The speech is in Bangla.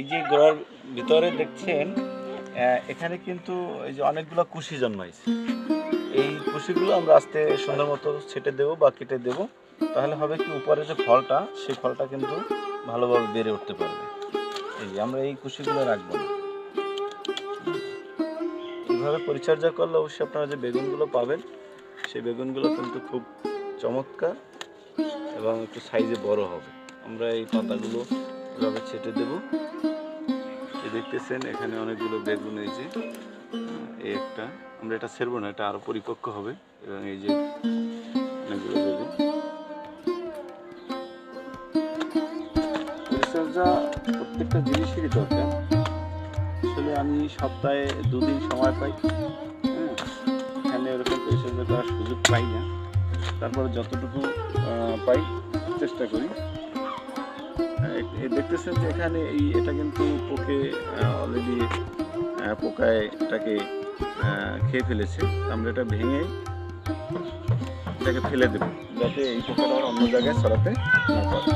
এই যে গোড়ার ভিতরে দেখছেন এখানে কিন্তু এই যে অনেকগুলো কুশি জন্মাইছে। এই কুশিগুলো আমরা আস্তে সুন্দর মতো ছেটে দেবো বা কেটে দেবো, তাহলে হবে কি উপরে যে ফলটা সেই ফলটা কিন্তু ভালোভাবে বেড়ে উঠতে পারবে। এই যে আমরা এই কুশিগুলো রাখব না। এইভাবে পরিচর্যা করলে অবশ্যই আপনারা যে বেগুনগুলো পাবেন, সেই বেগুনগুলো কিন্তু খুব চমৎকার এবং একটু সাইজে বড় হবে। আমরা এই পাতাগুলো এভাবে ছেটে দেব? দেখতেছেন, এখানে অনেকগুলো বেগুন এই যে, এই একটা। আমরা এটা ছেড়বো না, এটা আরও পরিপক্ক হবে। এবং এই যে অনেকগুলো বেগুন। প্রত্যেকটা জিনিসেরই দরকার। আসলে আমি সপ্তাহে দুদিন সময় পাই হ্যাঁ? এখানে ওরকম পরিচর্যা করার সুযোগ পাই না। তারপরে যতটুকু পাই চেষ্টা করি। দেখতেছেন যে এখানে এই, এটা কিন্তু পোকে অলরেডি পোকায় এটাকে খেয়ে ফেলেছে। আমরা এটা ভেঙে এটাকে ফেলে দেবো, যাতে এই পোকাটা অন্য জায়গায় সরাতে না পারে।